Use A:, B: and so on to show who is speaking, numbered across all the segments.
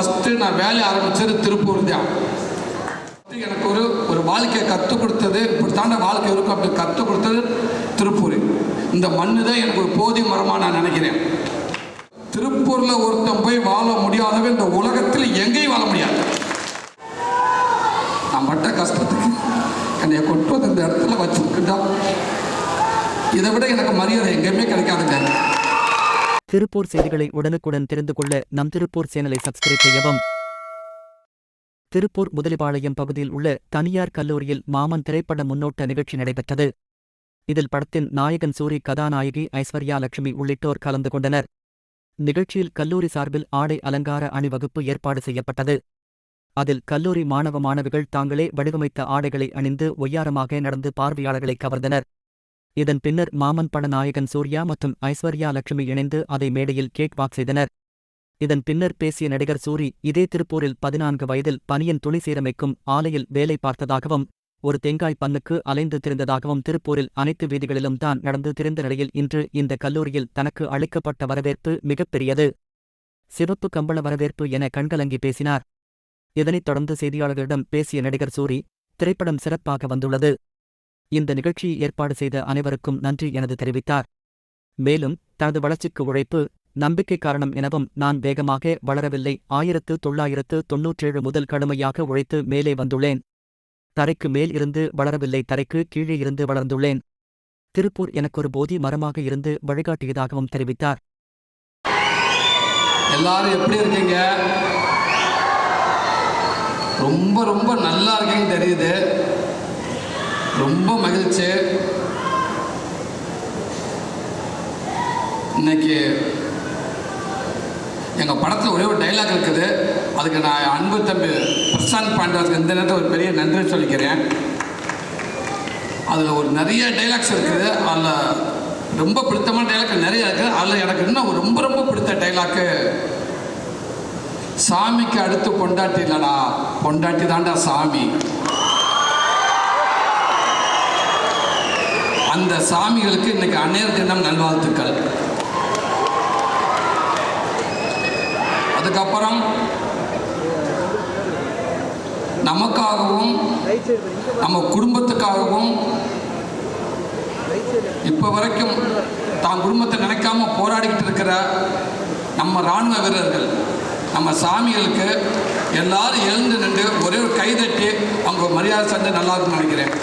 A: First நான் வேலையை ஆரம்பித்தது திருப்பூர் தான். எனக்கு ஒரு ஒரு வாழ்க்கையை கற்றுக் கொடுத்தது இப்படி தாண்ட வாழ்க்கை இருக்கும் அப்படி கற்றுக் கொடுத்தது திருப்பூர். இந்த மண்ணு தான் எனக்கு ஒரு போதிய மரமாக நான் நினைக்கிறேன். திருப்பூரில் ஒருத்தன் போய் வாழ முடியாதவன் இந்த உலகத்தில் எங்கேயும் வாழ முடியாது. நான் பட்ட கஷ்டத்துக்கு என்னை கொண்டு வந்து இந்த இடத்துல வச்சிருக்குடா இதை விட எனக்கு மரியாதை எங்கேயுமே கிடைக்காதுங்க.
B: திருப்பூர் செய்திகளை உடனுக்குடன் தெரிந்து கொள்ள நம் திருப்பூர் சேனலை சப்ஸ்கிரைப் செய்யவும். திருப்பூர் முதலிபாளையம் பகுதியில் உள்ள தனியார் கல்லூரியில் மாமன் திரைப்பட முன்னோட்ட நிகழ்ச்சி நடைபெற்றது. இதில் படத்தின் நாயகன் சூரி கதாநாயகி ஐஸ்வர்யா லட்சுமி உள்ளிட்டோர் கலந்து கொண்டனர். நிகழ்ச்சியில் கல்லூரி சார்பில் ஆடை அலங்கார அணிவகுப்பு ஏற்பாடு செய்யப்பட்டது. அதில் கல்லூரி மாணவ மாணவிகள் தாங்களே வடிவமைத்த ஆடைகளை அணிந்து ஒய்யாரமாக நடந்து பார்வையாளர்களை கவர்ந்தனர். இதன் பின்னர் மாமன் பட நாயகன் சூர்யா மற்றும் ஐஸ்வர்யா லட்சுமி இணைந்து அதை மேடையில் கேக் வாக் செய்தனர். இதன் பின்னர் பேசிய நடிகர் சூரி இதே திருப்பூரில் பதினான்கு வயதில் பனியன் துணி சீரமைக்கும் ஆலையில் வேலை பார்த்ததாகவும் ஒரு தேங்காய் பண்ணுக்கு அலைந்து திரிந்ததாகவும் திருப்பூரில் அனைத்து வீதிகளிலும் தான் நடந்து திரிந்த நிலையில் இன்று இந்த கல்லூரியில் தனக்கு அளிக்கப்பட்ட வரவேற்பு மிகப்பெரியது. சிவப்பு கம்பள வரவேற்பு என கண்கலங்கி பேசினார். இதனைத் தொடர்ந்து செய்தியாளர்களிடம் பேசிய நடிகர் சூரி திரைப்படம் சிறப்பாக வந்துள்ளது. இந்த நிகழ்ச்சியை ஏற்பாடு செய்த அனைவருக்கும் நன்றி எனது தெரிவித்தார். மேலும் தனது வளர்ச்சிக்கு உழைப்பு நம்பிக்கை காரணம் எனவும் நான் வேகமாக வளரவில்லை. ஆயிரத்து தொள்ளாயிரத்து தொன்னூற்றேழு முதல் கடுமையாக உழைத்து மேலே வந்துள்ளேன். தரைக்கு மேல் இருந்து வளரவில்லை. தரைக்கு கீழே இருந்து வளர்ந்துள்ளேன். திருப்பூர் எனக்கொரு போதி மரமாக இருந்து வழிகாட்டியதாகவும் தெரிவித்தார்.
A: எல்லாரும் எப்படி இருக்கீங்க? ரொம்ப ரொம்ப நல்லா இருக்கீங்கன்னு தெரியுது. ரொம்ப மகிழ்ச்சி. இன்னைக்கு எங்கள் படத்தில் ஒரே ஒரு டைலாக் இருக்குது. அதுக்கு நான் அன்பு தம்பி பிரசாந்த் பாண்டவருக்கு இந்த நேரத்தில் ஒரு பெரிய நன்றி சொல்லிக்கிறேன். அதில் ஒரு நிறைய டைலாக்ஸ் இருக்குது. அதில் ரொம்ப பிடித்தமான டைலாக் நிறைய இருக்குது அதில் எனக்கு இன்னும் ரொம்ப ரொம்ப பிடித்த டைலாக்கு சாமிக்கு அடுத்து பொண்டாட்டி இல்லைடா. பொண்டாட்டி தாண்டா சாமி. அந்த சாமிகளுக்கு இன்னைக்கு அந்நேர தினம் நல்வாழ்த்துக்கள். அதுக்கப்புறம் நமக்காகவும் நம்ம குடும்பத்துக்காகவும் இப்போ வரைக்கும் தான் குடும்பத்தை நினைக்காம போராடிக்கிட்டு இருக்கிற நம்ம ராணுவ வீரர்கள் நம்ம சாமிகளுக்கு எல்லாரும் எழுந்து நின்று ஒரே ஒரு கைதட்டி அவங்க மரியாதை செஞ்சு நல்லா இருக்கும்னு நினைக்கிறேன்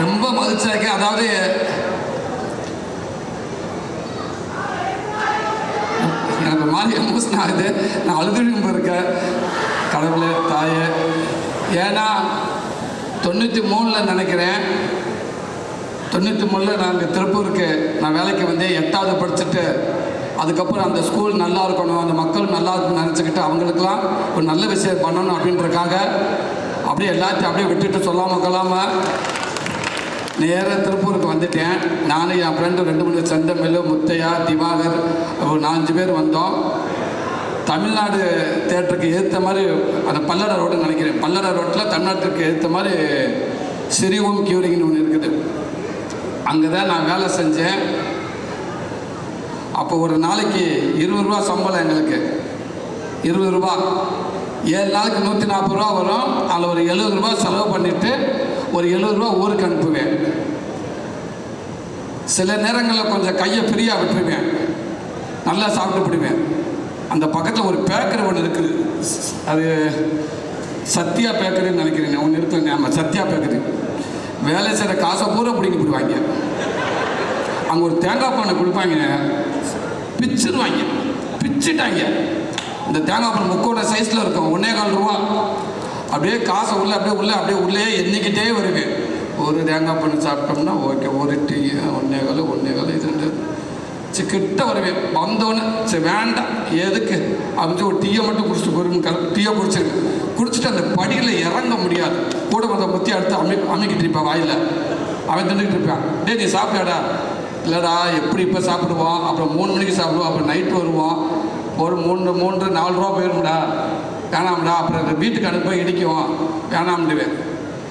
A: ரொம்ப மகிழ்ச்சியாக இருக்கேன் அதாவது எனக்கு ஒரு மாதிரி எமோஷன் ஆகுது நான் இருக்க இருக்கேன் கடவுளே தாயே. ஏன்னா தொண்ணூற்றி மூணில் நினைக்கிறேன். தொண்ணூற்றி மூணில் நாங்கள் திருப்பூருக்கு நான் வேலைக்கு வந்து எட்டாவது படிச்சுட்டு அதுக்கப்புறம் அந்த ஸ்கூல் நல்லா இருக்கணும் அந்த மக்கள் நல்லா இருக்கணும்னு நினச்சிக்கிட்டு அவங்களுக்கெல்லாம் ஒரு நல்ல விஷயம் பண்ணணும் அப்படின்றக்காக அப்படியே எல்லாத்தையும் அப்படியே விட்டுட்டு சொல்லாமல் கொள்ளாமல் நேராக திருப்பூருக்கு வந்துட்டேன். நானும் என் ஃப்ரெண்டு ரெண்டு மூணு செந்தமிழ் முத்தையா திவாகர் ஒரு நாலஞ்சு பேர் வந்தோம். தமிழ்நாடு தேட்டருக்கு ஏற்ற மாதிரி அந்த பல்லட ரோடுன்னு நினைக்கிறேன். பல்லட ரோட்டில் தமிழ்நாட்டுக்கு ஏற்ற மாதிரி சிறிவும் கியூரிங்னு ஒன்று இருக்குது. அங்கே தான் நான் வேலை செஞ்சேன். அப்போ ஒரு நாளைக்கு இருபது ரூபா சம்பளம் எங்களுக்கு. இருபது ரூபா. ஏழு நாளுக்கு நூற்றி நாற்பது ரூபா வரும். அதில் ஒரு எழுபது ரூபா செலவு பண்ணிவிட்டு ஒரு எழுபது ரூபா ஊருக்கு அனுப்புவேன். சில நேரங்களில் கொஞ்சம் கையை ஃப்ரீயாக விட்டுருவேன். நல்லா சாப்பிட்டு பிடிவேன் அந்த பக்கத்தில் ஒரு பேக்கர் ஒன்று இருக்குது அது சத்யா பேக்கருன்னு நினைக்கிறேன். ஒன்று இருக்குங்க ஆமாம் சத்யா பேக்கரு. வேலை செய்கிற காசை பூரா பிடிங்கி போடுவாங்க. அங்கே ஒரு தேங்காய் பானை கொடுப்பாங்க. பிச்சிருவாங்க. பிச்சுட்டாங்க. இந்த தேங்காய் பானை முக்கோட சைஸில் இருக்கும். ஒன்றே கால் ரூபா. அப்படியே காசை உள்ளே அப்படியே உள்ளே அப்படியே உள்ளே எண்ணிக்கிட்டே வருது. ஒரு தேங்காய் பானை சாப்பிட்டோம்னா ஓகே ஒரு டீ ஒன்றே கால் ஒன்றே கால் இது கிட்ட வருவேன் வந்தோன்னே சரி வேண்டாம். எதுக்கு? அப்படின்னு ஒரு டீயை மட்டும் குடிச்சிட்டு போயிடும் கிளம்பி டீயை குடிச்சிருக்கு குடிச்சிட்டு அந்த படியில் இறங்க முடியாது. கூட வந்த முத்தி அடுத்து அமை அமைக்கிட்டு இருப்பான் வாயில். அவன் தின்னுக்கிட்டு இருப்பான். டேய் நீ சாப்பிட்டாடா இல்லைடா எப்படி இப்போ சாப்பிடுவோம்? அப்புறம் மூணு மணிக்கு சாப்பிடுவோம் அப்புறம் நைட் வருவோம். ஒரு மூன்று மூன்று நாலு ரூபா போயிரும்டா. வேணாம்டா அப்புறம் வீட்டுக்கு அனுப்ப இடிக்குவோம். வேணாம்டுவேன்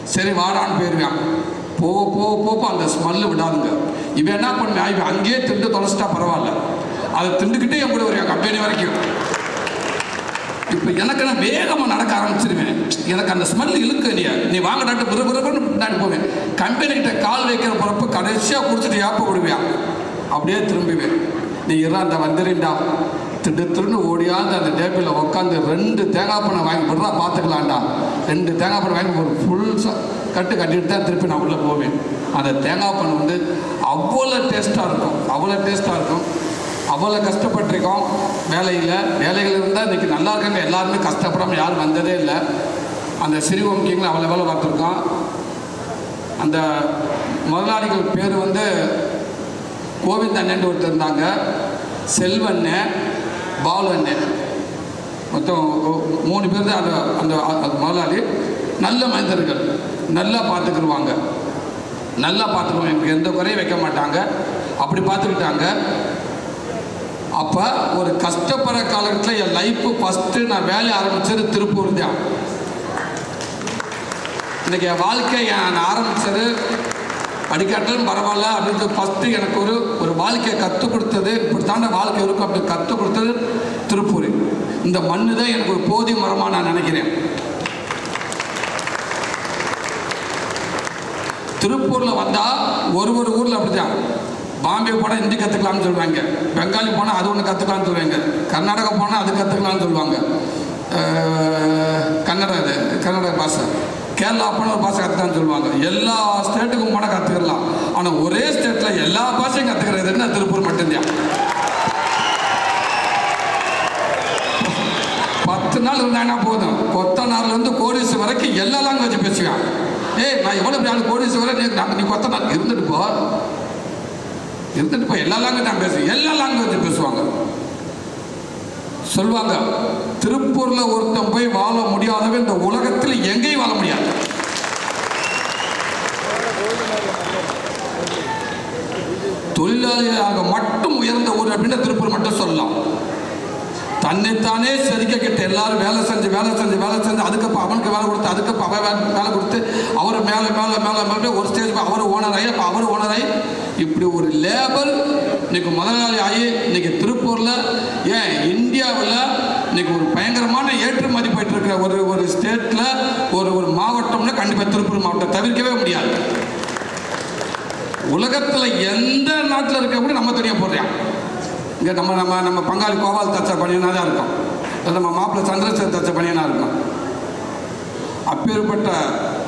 A: சரி வாடான்னு போயிடுவேன் போக போக போக அந்த ஸ்மெல்லு விடாதுங்க. இவன் என்ன பண்ணுவேன் இவன் அங்கேயே திண்டு தொலைச்சிட்டா பரவாயில்ல. அதை திண்டுக்கிட்டே என் கூட வருவேன் கம்பெனி வரைக்கும். இப்போ எனக்கு நான் வேகமாக நடக்க ஆரம்பிச்சிருவேன். எனக்கு அந்த ஸ்மெல் இழுக்கு நீ நீ வாங்கடாட்டு பிற பிறகுன்னு பின்னாடி போவேன். கம்பெனிக்கிட்ட கால் வைக்கிற பிறப்பு கடைசியாக குடிச்சிட்டு ஏப்ப விடுவேன். அப்படியே திரும்புவேன். நீ இருந்தா அந்த வந்துடுண்டா திடு திருன்னு ஓடியாந்து அந்த டேபிளில் உட்காந்து ரெண்டு தேங்காய் பழம் வாங்கி போடுறா பார்த்துக்கலாம்டா ரெண்டு தேங்காய் பழம் வாங்கி ஒரு ஃபுல் கட்டு கட்டிட்டு தான் திருப்பி நான் உள்ளே போவேன். அந்த தேங்காய் பழம் வந்து அவ்வளோ டேஸ்ட்டாக இருக்கும். அவ்வளோ டேஸ்ட்டாக இருக்கும். அவ்வளோ கஷ்டப்பட்டிருக்கோம். வேலையில் வேலைகள் இருந்தால் இன்றைக்கி நல்லா இருக்காங்க. எல்லாருமே கஷ்டப்படாமல் யாரும் வந்ததே இல்லை. அந்த சிறுவங்கிங்களை அவ்வளோ வேலை பார்த்துருக்கோம் அந்த முதலாளிகள் பேர் வந்து கோவிந்த் அண்ணன் ஒருத்தர் இருந்தாங்க. செல்வண்ணன். பாலு அண்ணன் மொத்தம் மூணு பேர் தான் அந்த அந்த முதலாளி. நல்ல மனிதர்கள். நல்லா பார்த்துக்கிடுவாங்க நல்லா பார்த்துக்குவோம் எனக்கு எந்த குறையும் வைக்க மாட்டாங்க. அப்படி பார்த்துக்கிட்டாங்க. அப்போ ஒரு கஷ்டப்படுற காலத்தில் என் லைஃப்பு ஃபஸ்ட்டு நான் வேலையை ஆரம்பித்தது திருப்பூர் தான். இன்றைக்கி என் வாழ்க்கை நான் ஆரம்பித்தது படிக்காட்டாலும் பரவாயில்ல அப்படின்னு ஃபஸ்ட்டு எனக்கு ஒரு ஒரு வாழ்க்கையை கற்றுக் கொடுத்தது. இப்படி வாழ்க்கை இருக்கும் அப்படி கற்றுக் கொடுத்தது திருப்பூர். இந்த மண்ணு தான் எனக்கு ஒரு போதிய மரமாக நான் நினைக்கிறேன். திருப்பூரில் வந்தால் ஒரு ஒரு ஊரில் அப்படிதான் பாம்பே போனால் ஹிந்தி கற்றுக்கலாம்னு சொல்லுவாங்க பெங்காலி போனால் அது ஒன்று கற்றுக்கலாம்னு சொல்லுவாங்க கர்நாடகா போனால் அது கற்றுக்கலாம்னு சொல்லுவாங்க. கன்னட இது கன்னட பாஷை. கேரளா போனால் ஒரு பாஷை கற்றுக்கான்னு சொல்லுவாங்க. எல்லா ஸ்டேட்டுக்கும் போனால் கற்றுக்கலாம் ஆனால் ஒரே ஸ்டேட்டில் எல்லா பாஷையும் கற்றுக்கிறது என்ன? திருப்பூர் மட்டும்தான். பத்து நாள் இருந்தாங்கன்னா போதும்? கொத்தனார்லேருந்து கோடிஸ் வரைக்கும் எல்லா லாங்குவேஜ் பேசுவேன் ஏய் நான் எவ்வளோ பெரிய ஆள் வரை நீ நீ கொத்தனார் இருந்துட்டு போ. இருந்துட்டு போ. எல்லா லாங்குவேஜ் நான் பேசுவேன் எல்லா லாங்குவேஜ் பேசுவாங்க. சொல்லுவாங்க திருப்பூர்ல ஒருத்தன் போய் வாழ முடியாதவன் இந்த உலகத்தில் எங்கேயும் வாழ முடியாது. தொழிலாளியாக மட்டும் உயர்ந்த ஊர் அப்படின்னு திருப்பூர் மட்டும் சொல்லலாம். தன்னைத்தானே செதுக்கிக்கிட்டு எல்லாரும் வேலை செஞ்சு வேலை செஞ்சு வேலை செஞ்சு அதுக்கப்புறம் அவனுக்கு வேலை கொடுத்து அதுக்கப்புறம் அவன் வேலை வேலை கொடுத்து அவர் மேலே மேலே மேலே மேலே ஒரு ஸ்டேஜ் அவர் ஓனர் ஆகி அப்போ அவர் ஓனர் ஆகி இப்படி ஒரு லேபர் இன்னைக்கு முதலாளி ஆகி இன்னைக்கு திருப்பூரில் ஏன் இந்தியாவில் இன்னைக்கு ஒரு பயங்கரமான ஏற்றுமதி போயிட்டு இருக்கிற ஒரு ஒரு ஸ்டேட்டில் ஒரு ஒரு மாவட்டம்னா கண்டிப்பாக திருப்பூர் மாவட்டம். தவிர்க்கவே முடியாது. உலகத்தில் எந்த நாட்டில் இருக்க கூட நம்ம தனியாக போடுறோம் இங்கே நம்ம நம்ம நம்ம பங்காளி கோபால் தச்ச பணியனாக தான் இருக்கும். இல்லை நம்ம மாப்பிள்ளை சந்திரசேகர் தச்ச பணியனாக இருக்கும். அப்பேற்பட்ட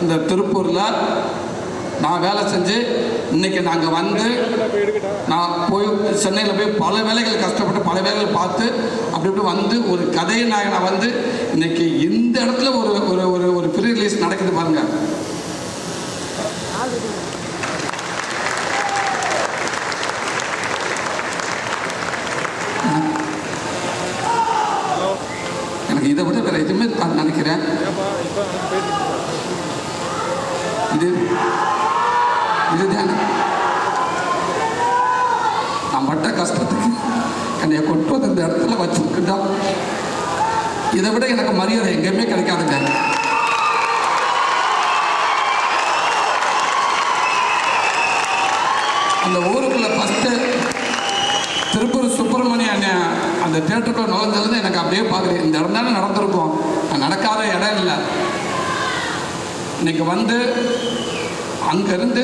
A: இந்த திருப்பூரில் நான் வேலை செஞ்சு இன்னைக்கு நாங்கள் வந்து நான் போய் சென்னையில் போய் பல வேலைகள் கஷ்டப்பட்டு பல வேலைகள் பார்த்து அப்படி இப்படி வந்து ஒரு கதையை நான் வந்து இன்னைக்கு இந்த இடத்துல ஒரு ஒரு ஒரு ஒரு ப்ரீ ரிலீஸ் நடக்குது பாருங்க. எனக்கு இதை விட வேற எதுவுமே நான் நினைக்கிறேன். இது இதுதானே நான் பட்ட கஷ்டத்துக்கு என்னை கொண்டு வந்து இந்த இடத்துல வச்சுக்கிட்டா இதை விட எனக்கு மரியாதை எங்கேயுமே கிடைக்காதுங்க அந்த ஊருக்குள்ள ஃபஸ்ட்டு திருப்பூர் சுப்பிரமணிய அண்ணன் அந்த தேட்டருக்குள்ள நுழைஞ்சதுன்னு எனக்கு அப்படியே பார்க்குறேன் இந்த இடம் தானே நடந்திருக்கும் நடக்காத இடம் இல்லை இன்னைக்கு வந்து அங்கேருந்து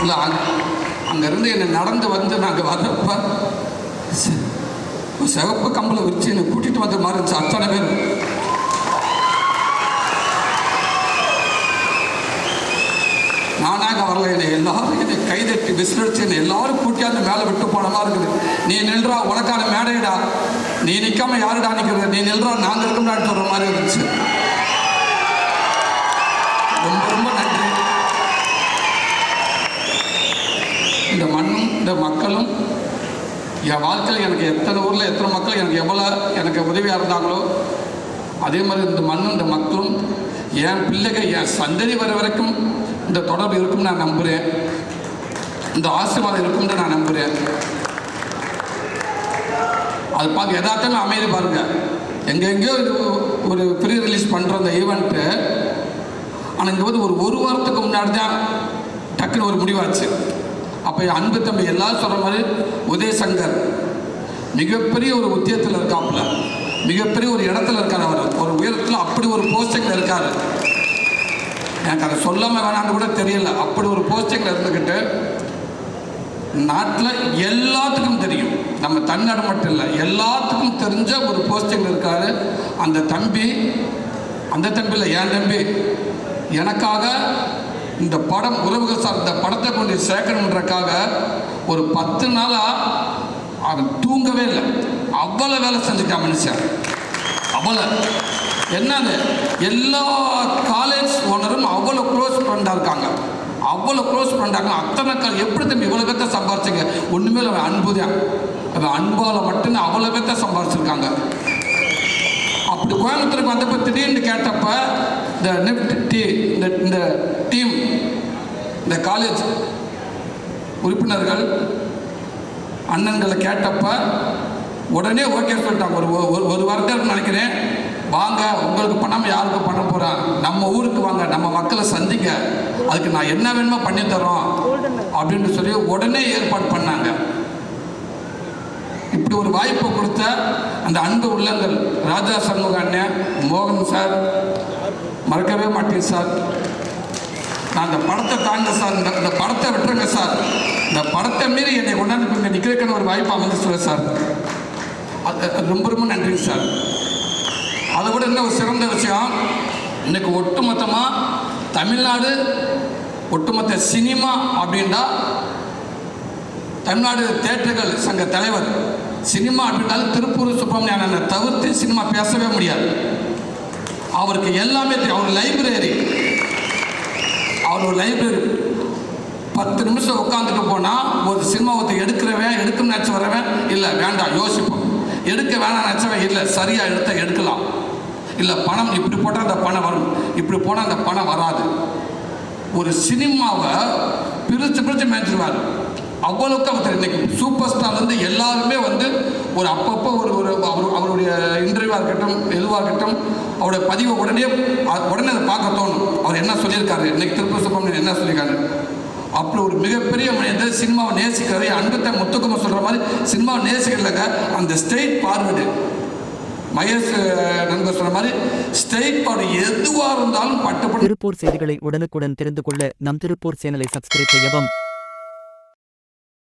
A: இல்லை அங்கேருந்து என்னை நடந்து வந்து நாங்கள் வர்றப்ப சிவப்பு கம்பளை விரிச்சு என்னை கூட்டிகிட்டு வந்த மாதிரி இருந்துச்சு அத்தனை பேர் நானாக வரல என்னை எல்லாரும் கைதட்டி விசிலடிச்சு எல்லாரும் கூட்டியாந்து மேலே விட்டு போனமா மாதிரி இருக்குது. நீ நின்றா உனக்கான மேடைடா. நீ நிற்காம யாருடா நிற்கிறது நீ நின்றா நாங்கள் இருக்கோம்டான்னு சொல்கிற மாதிரி இருந்துச்சு. ரொம்ப ரொம்ப நன்றி. இந்த மண்ணும் இந்த மக்களும் என் வாழ்க்கையில் எனக்கு எத்தனை ஊரில் எத்தனை மக்கள் எனக்கு எவ்வளோ எனக்கு உதவியாக இருந்தாங்களோ அதே மாதிரி இந்த மண்ணும் இந்த மக்களும் என் பிள்ளைகள் என் சந்ததி வர வரைக்கும் இந்த தொடர்பு இருக்கும்னு நான் நம்புகிறேன் இந்த ஆசீர்வாதம் இருக்கும்னு நான் நம்புகிறேன் அது பார்க்க யதார்த்தமே அமைதி பாருங்க. எங்கெங்கேயோ ஒரு ப்ரீ ரிலீஸ் பண்ணுற அந்த ஈவெண்ட்டு ஆனால் இங்கே வந்து ஒரு ஒரு வாரத்துக்கு முன்னாடி தான் டக்குன்னு ஒரு முடிவாச்சு. அப்போ அன்பு தம்பி எல்லாரும் சொல்கிற மாதிரி உதயசங்கர் மிகப்பெரிய ஒரு உத்தியத்தில் இருக்காப்புல. மிகப்பெரிய ஒரு இடத்துல இருக்கார் அவர். ஒரு உயரத்தில் அப்படி ஒரு போஸ்டிங்கில் இருக்கார். எனக்கு அதை சொல்லாமல் வேணான்னு கூட தெரியல. அப்படி ஒரு போஸ்டிங்கில் இருந்துக்கிட்டு நாட்டில் எல்லாத்துக்கும் தெரியும். நம்ம தமிழ்நாடு மட்டும் இல்லை எல்லாத்துக்கும் தெரிஞ்ச ஒரு போஸ்டிங் இருக்காரு. அந்த தம்பி அந்த தம்பி இல்லை என் தம்பி. எனக்காக இந்த படம் உறவுகள் சார் இந்த படத்தை கொண்டு சேர்க்கணுன்றக்காக ஒரு பத்து நாளாக அவன் தூங்கவே இல்லை. அவ்வளோ வேலை செஞ்சுட்டான் மனுஷன். அவ்வளோ என்னது? எல்லா காலேஜ் ஓனரும் அவ்வளோ க்ளோஸ் ஃப்ரெண்டாக இருக்காங்க. அவ்வளோ க்ளோஸ் பண்ணுறாங்க அத்தனை கால் எப்படி தம்பி இவ்வளோ பேர்த்த சம்பாரிச்சிங்க? ஒன்றுமே இல்லை அவன் அன்பு தான் அவன் அன்பால் மட்டும்தான் அவ்வளோ பேர்த்த சம்பாரிச்சிருக்காங்க. அப்படி கோயம்புத்தூருக்கு வந்தப்போ திடீர்னு கேட்டப்ப இந்த நெஃப்ட் டீ இந்த இந்த டீம் இந்த காலேஜ் உறுப்பினர்கள் அண்ணன்களை கேட்டப்ப உடனே ஓகே சொல்லிட்டாங்க. ஒரு ஒரு- ஒரு வாரத்தில் நினைக்கிறேன். வாங்க உங்களுக்கு பண்ணாமல் யாருக்கு பண்ண போகிறேன் நம்ம ஊருக்கு வாங்க நம்ம மக்களை சந்திக்க அதுக்கு நான் என்ன வேணுமோ பண்ணித் தரோம் அப்படின்னு சொல்லி உடனே ஏற்பாடு பண்ணாங்க. இப்படி ஒரு வாய்ப்பை கொடுத்த அந்த அன்பு உள்ளங்கள் ராஜா சண்முக அண்ணன் மோகன் சார் மறக்கவே மாட்டேன் சார். நான் அந்த படத்தை தாங்க சார் இந்த படத்தை விட்டுருங்க சார். இந்த படத்தை மீறி என்னை கொண்டாந்து இங்கே நிற்கிறதுக்கான ஒரு வாய்ப்பு அமைஞ்சிச்சு சார். அது ரொம்ப ரொம்ப நன்றிங்க சார். அதை விட இன்னும் ஒரு சிறந்த விஷயம்? இன்னைக்கு ஒட்டுமொத்தமாக தமிழ்நாடு ஒட்டுமொத்த சினிமா அப்படின்னா தமிழ்நாடு தேட்டர்கள் சங்க தலைவர் சினிமா அப்படின்னாலும் திருப்பூர் சுப்பிரமணியன் தவிர்த்து சினிமா பேசவே முடியாது. அவருக்கு எல்லாமே தெரியும். அவர் லைப்ரரி அவர் ஒரு லைப்ரரி பத்து நிமிஷம் உட்காந்துட்டு போனால் ஒரு சினிமா ஒருத்தர் எடுக்கிறவன் எடுக்கணும்னு நினச்சி வரவன் இல்லை வேண்டாம் யோசிப்போம். எடுக்க வேணாம் நினச்சவன் இல்லை சரியாக எடுத்த எடுக்கலாம். இல்லை பணம் இப்படி போட்டால் அந்த பணம் வரும். இப்படி போனால் அந்த பணம் வராது. ஒரு சினிமாவை பிரித்து பிரித்து மேய்ச்சிருவார். அவ்வளோக்கு அவர் இன்னைக்கு சூப்பர் ஸ்டார்லேருந்து எல்லாருமே வந்து ஒரு அப்பப்போ ஒரு ஒரு அவர் அவருடைய இன்டர்வியூவாக இருக்கட்டும் எதுவாக இருக்கட்டும் அவருடைய பதிவை உடனே உடனே அதை பார்க்க தோணும். அவர் என்ன சொல்லியிருக்காரு? இன்னைக்கு திருப்பூர் சுப்பிரமணியன் என்ன சொல்லியிருக்காரு? அப்படி ஒரு மிகப்பெரிய மனிதர் சினிமாவை நேசிக்கிறது அன்பத்தை முத்துக்கும சொல்கிற மாதிரி சினிமாவை நேசிக்கிறதுலங்க அந்த ஸ்டேட் பார்வர்டு மகேஷ் நண்பர் சொன்ன மாதிரி ஸ்டேட் பாடு எதுவாக இருந்தாலும் பட்டுப்பட்டு
B: திருப்பூர் செய்திகளை உடனுக்குடன் தெரிந்து கொள்ள நம் திருப்பூர் சேனலை சப்ஸ்கிரைப் செய்யவும்.